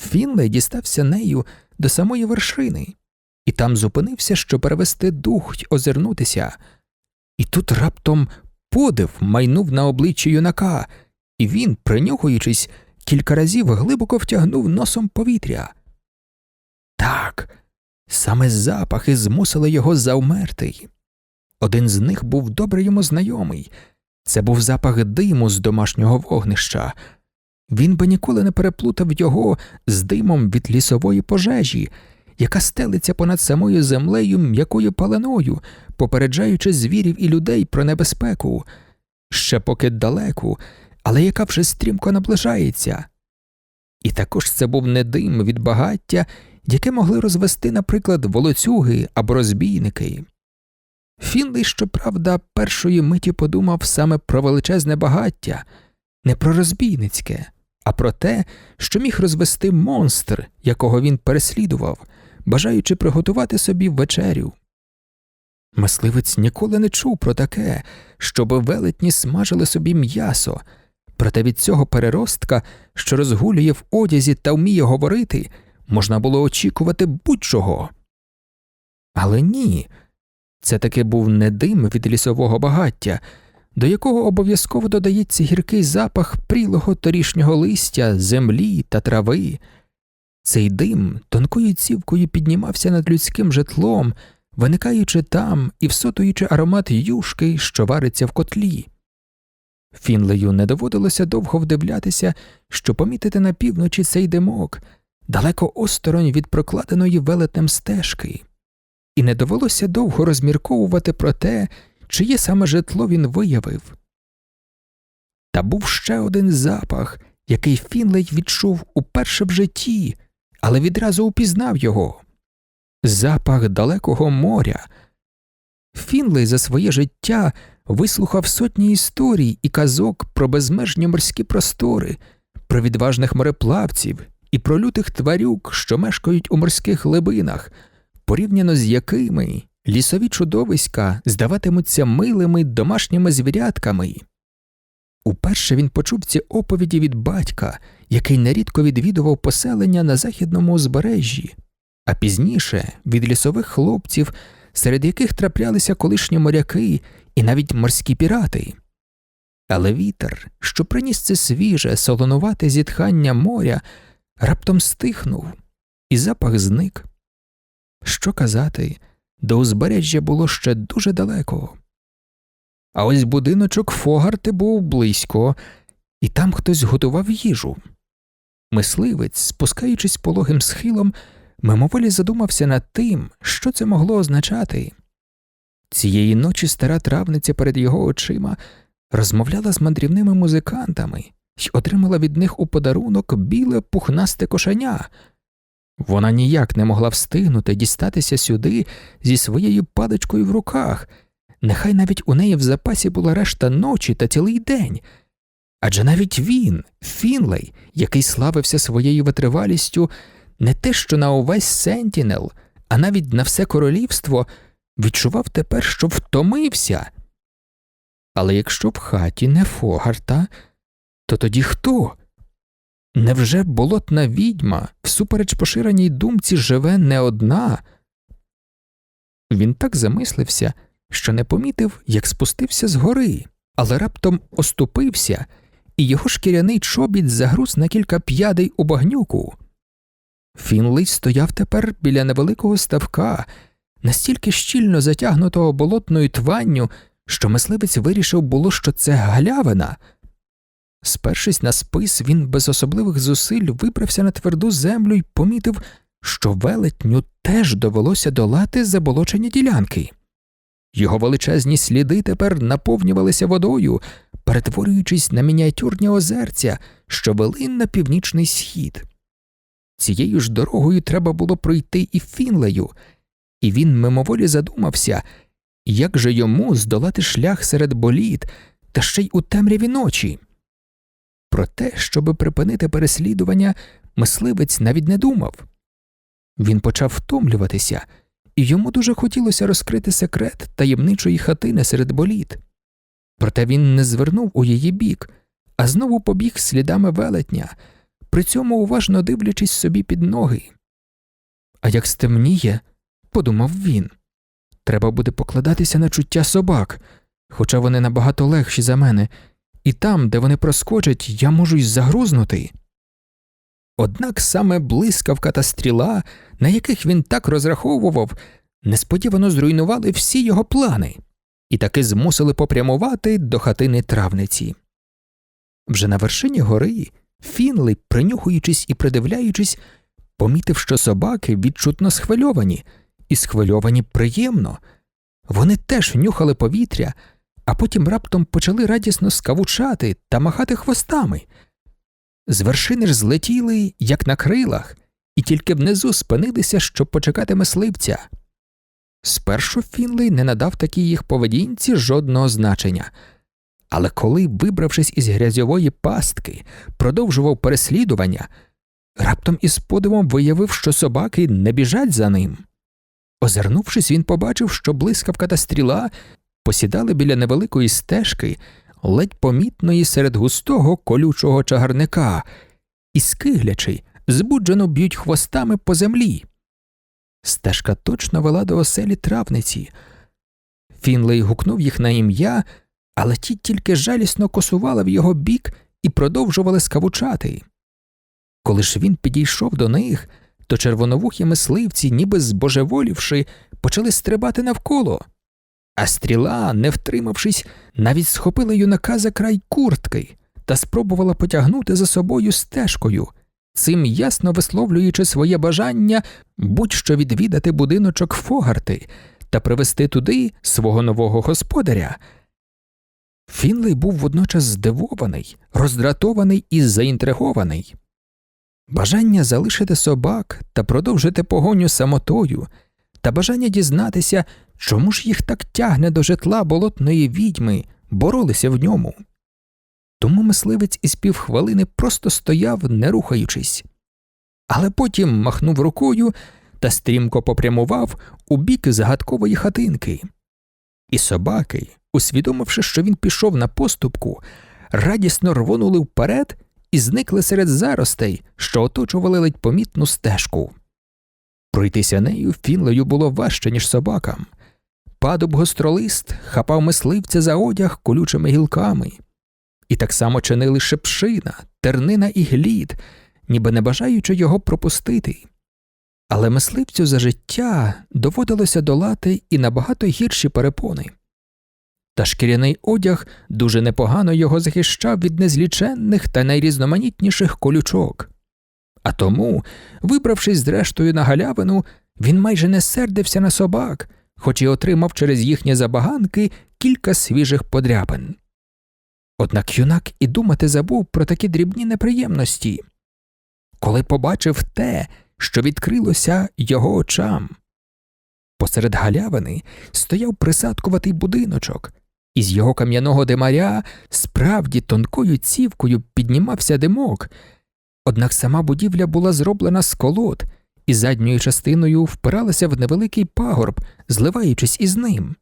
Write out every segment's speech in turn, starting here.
Фінлей дістався нею до самої вершини, і там зупинився, щоб перевести дух й озирнутися. І тут раптом подив майнув на обличчі юнака, і він, принюхуючись, кілька разів глибоко втягнув носом повітря. Так, саме запахи змусили його завмерти. Один з них був добре йому знайомий це був запах диму з домашнього вогнища. Він би ніколи не переплутав його з димом від лісової пожежі, яка стелиться понад самою землею м'якою паленою, попереджаючи звірів і людей про небезпеку, ще поки далеку, але яка вже стрімко наближається. І також це був не дим від багаття, яке могли розвести, наприклад, волоцюги або розбійники. Фінлей, щоправда, першої миті подумав саме про величезне багаття, не про розбійницьке, а про те, що міг розвести монстр, якого він переслідував, бажаючи приготувати собі вечерю. Мисливець ніколи не чув про таке, щоби велетні смажили собі м'ясо, проте від цього переростка, що розгулює в одязі та вміє говорити, можна було очікувати будь-чого. Але ні, це таки був не дим від лісового багаття, до якого обов'язково додається гіркий запах прілого торішнього листя, землі та трави. Цей дим тонкою цівкою піднімався над людським житлом, виникаючи там і всотуючи аромат юшки, що вариться в котлі. Фінлею не доводилося довго вдивлятися, що помітити на півночі цей димок, далеко осторонь від прокладеної велетнем стежки, і не довелося довго розмірковувати про те, чиє саме житло він виявив. Та був ще один запах, який Фінлей відчув уперше в житті, але відразу упізнав його запах далекого моря. Фінлей за своє життя вислухав сотні історій і казок про безмежні морські простори, про відважних мореплавців і про лютих тварюк, що мешкають у морських глибинах, порівняно з якими лісові чудовиська здаватимуться милими домашніми звірятками. Уперше він почув ці оповіді від батька, який нерідко відвідував поселення на західному узбережжі, а пізніше від лісових хлопців, серед яких траплялися колишні моряки і навіть морські пірати. Але вітер, що приніс це свіже, солонувате зітхання моря, раптом стихнув, і запах зник. Що казати, до узбережжя було ще дуже далеко. А ось будиночок Фогарти був близько, і там хтось готував їжу. Мисливець, спускаючись пологим схилом, мимоволі задумався над тим, що це могло означати. Цієї ночі стара травниця перед його очима розмовляла з мандрівними музикантами й отримала від них у подарунок біле пухнасте кошеня. Вона ніяк не могла встигнути дістатися сюди зі своєю паличкою в руках, нехай навіть у неї в запасі була решта ночі та цілий день. Адже навіть він, Фінлей, який славився своєю витривалістю, не те що на увесь Сентінел, а навіть на все королівство, відчував тепер, що втомився. Але якщо в хаті не Фогарта, то тоді хто? Невже болотна відьма, всупереч поширеній думці, живе не одна? Він так замислився, що не помітив, як спустився з гори, але раптом оступився, і його шкіряний чобіт загруз на кілька п'ядей у багнюку. Фінлей стояв тепер біля невеликого ставка, настільки щільно затягнутого болотною тванню, що мисливець вирішив було, що це галявина. Спершись на спис, він без особливих зусиль вибрався на тверду землю і помітив, що велетню теж довелося долати заболочені ділянки. Його величезні сліди тепер наповнювалися водою, перетворюючись на мініатюрні озерця, що вели на північний схід. Цією ж дорогою треба було пройти і Фінлею, і він мимоволі задумався, як же йому здолати шлях серед боліт та ще й у темряві ночі. Про те, щоби припинити переслідування, мисливець навіть не думав. Він почав втомлюватися, і йому дуже хотілося розкрити секрет таємничої хатини серед боліт. Проте він не звернув у її бік, а знову побіг слідами велетня, при цьому уважно дивлячись собі під ноги. А як стемніє, подумав він, треба буде покладатися на чуття собак, хоча вони набагато легші за мене, і там, де вони проскочать, я можу й загрузнути. Однак саме блискавка та стріла, на яких він так розраховував, несподівано зруйнували всі його плани і таки змусили попрямувати до хатини травниці. Вже на вершині гори Фінли, принюхуючись і придивляючись, помітив, що собаки відчутно схвильовані, і схвильовані приємно. Вони теж нюхали повітря, а потім раптом почали радісно скавучати та махати хвостами. З вершини ж злетіли, як на крилах, і тільки внизу спинилися, щоб почекати мисливця. Спершу Фінлей не надав такій їх поведінці жодного значення, але коли, вибравшись із грязьової пастки, продовжував переслідування, раптом із подивом виявив, що собаки не біжать за ним. Озирнувшись, він побачив, що блискавка та стріла посідали біля невеликої стежки, ледь помітної серед густого колючого чагарника, і скиглячи, збуджено б'ють хвостами по землі. Стежка точно вела до оселі травниці. Фінлей гукнув їх на ім'я, але ті тільки жалісно косували в його бік і продовжували скавучати. Коли ж він підійшов до них, то червоновухі мисливці, ніби збожеволівши, почали стрибати навколо, а стріла, не втримавшись, навіть схопила юнака за край куртки та спробувала потягнути за собою стежкою, цим ясно висловлюючи своє бажання будь-що відвідати будиночок Фогарти та привести туди свого нового господаря. Фінлей був водночас здивований, роздратований і заінтригований. Бажання залишити собак та продовжити погоню самотою, та бажання дізнатися, чому ж їх так тягне до житла болотної відьми, боролися в ньому. Тому мисливець із півхвилини просто стояв, не рухаючись, але потім махнув рукою та стрімко попрямував у бік загадкової хатинки. І собаки, усвідомивши, що він пішов на поступку, радісно рвонули вперед і зникли серед заростей, що оточували ледь помітну стежку. Пройтися нею фінлею було важче, ніж собакам. Падуб гостролист хапав мисливця за одяг колючими гілками, і так само чинили шепшина, тернина і глід, ніби не бажаючи його пропустити. Але мисливцю за життя доводилося долати і набагато гірші перепони. Та шкіряний одяг дуже непогано його захищав від незліченних та найрізноманітніших колючок. А тому, вибравшись зрештою на галявину, він майже не сердився на собак, хоч і отримав через їхні забаганки кілька свіжих подряпин. Однак юнак і думати забув про такі дрібні неприємності, коли побачив те, що відкрилося його очам. Посеред галявини стояв присадкуватий будиночок, і з його кам'яного димаря справді тонкою цівкою піднімався димок, однак сама будівля була зроблена з колод і задньою частиною впиралася в невеликий пагорб, зливаючись із ним.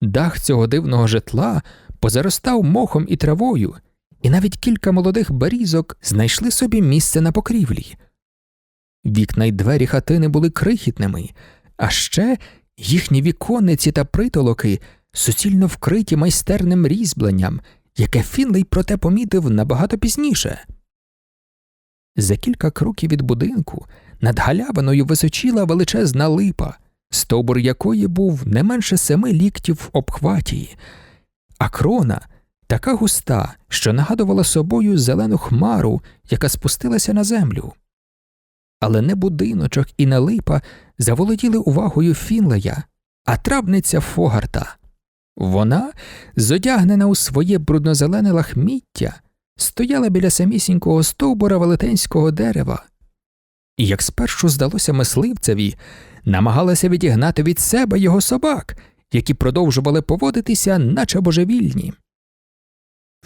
Дах цього дивного житла позаростав мохом і травою, і навіть кілька молодих берізок знайшли собі місце на покрівлі. Вікна й двері хатини були крихітними, а ще їхні віконниці та притолоки суцільно вкриті майстерним різьбленням, яке Фінлей проте помітив набагато пізніше. За кілька кроків від будинку над галявиною височіла величезна липа, стовбур якої був не менше семи ліктів в обхваті, а крона така густа, що нагадувала собою зелену хмару, яка спустилася на землю. Але не будиночок і не липа заволоділи увагою Фінлея, а травниця Фогарта. Вона, зодягнена у своє бруднозелене лахміття, стояла біля самісінького стовбура велетенського дерева, і, як спершу здалося мисливцеві, намагалася відігнати від себе його собак, які продовжували поводитися, наче божевільні.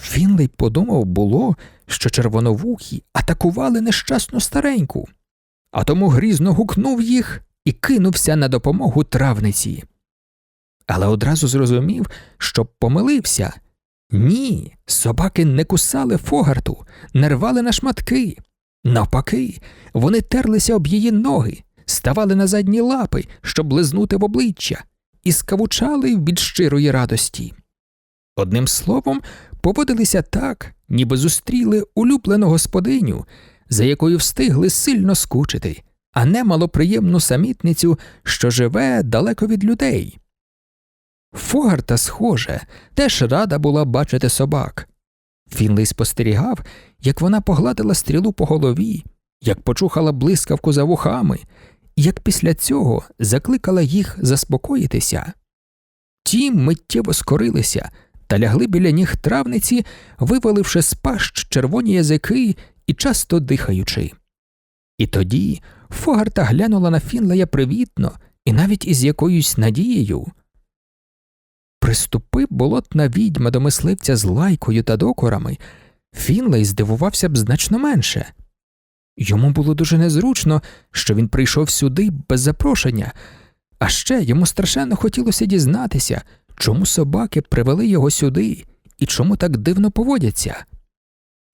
Фінлей подумав було, що червоновухі атакували нещасну стареньку, а тому грізно гукнув їх і кинувся на допомогу травниці. Але одразу зрозумів, що помилився. Ні, собаки не кусали фогарту, не рвали на шматки, Навпаки, вони терлися об її ноги, ставали на задні лапи, щоб лизнути в обличчя, і скавучали від щирої радості. Одним словом, поводилися так, ніби зустріли улюблену господиню, за якою встигли сильно скучити, а не малоприємну самітницю, що живе далеко від людей. Фогарта, схоже, теж рада була бачити собак. Фінлей спостерігав, як вона погладила стрілу по голові, як почухала блискавку за вухами, і як після цього закликала їх заспокоїтися. Ті миттєво скорилися та лягли біля ніг травниці, виваливши з пащ червоні язики і часто дихаючи. І тоді Фогарта глянула на Фінлея привітно і навіть із якоюсь надією. Приступи болотна відьма до мисливця з лайкою та докорами, Фінлей здивувався б значно менше. Йому було дуже незручно, що він прийшов сюди без запрошення, а ще йому страшенно хотілося дізнатися, чому собаки привели його сюди і чому так дивно поводяться.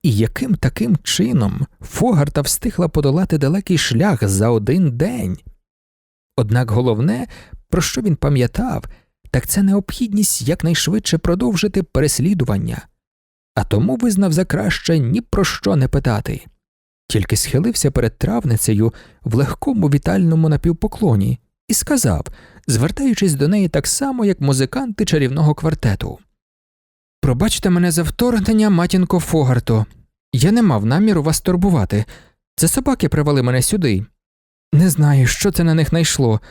І яким таким чином Фогарта встигла подолати далекий шлях за один день. Однак головне, про що він пам'ятав, так це необхідність якнайшвидше продовжити переслідування, а тому визнав за краще ні про що не питати, тільки схилився перед травницею в легкому вітальному напівпоклоні і сказав, звертаючись до неї так само, як музиканти чарівного квартету Пробачте мене за вторгнення, матінко Фогарто. Я не мав наміру вас турбувати. Це собаки привели мене сюди. Не знаю, що це на них найшло.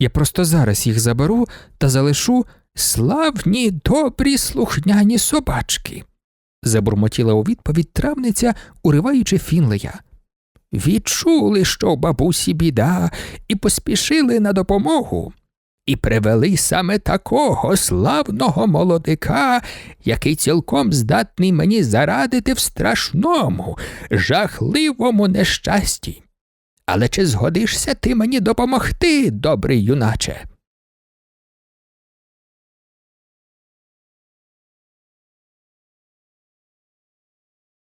Я просто зараз їх заберу та залишу славні, добрі, слухняні собачки, забурмотіла у відповідь травниця, уриваючи Фінлея. Відчули, що бабусі біда, і поспішили на допомогу, і привели саме такого славного молодика, який цілком здатний мені зарадити в страшному, жахливому нещасті. Але чи згодишся ти мені допомогти, добрий юначе?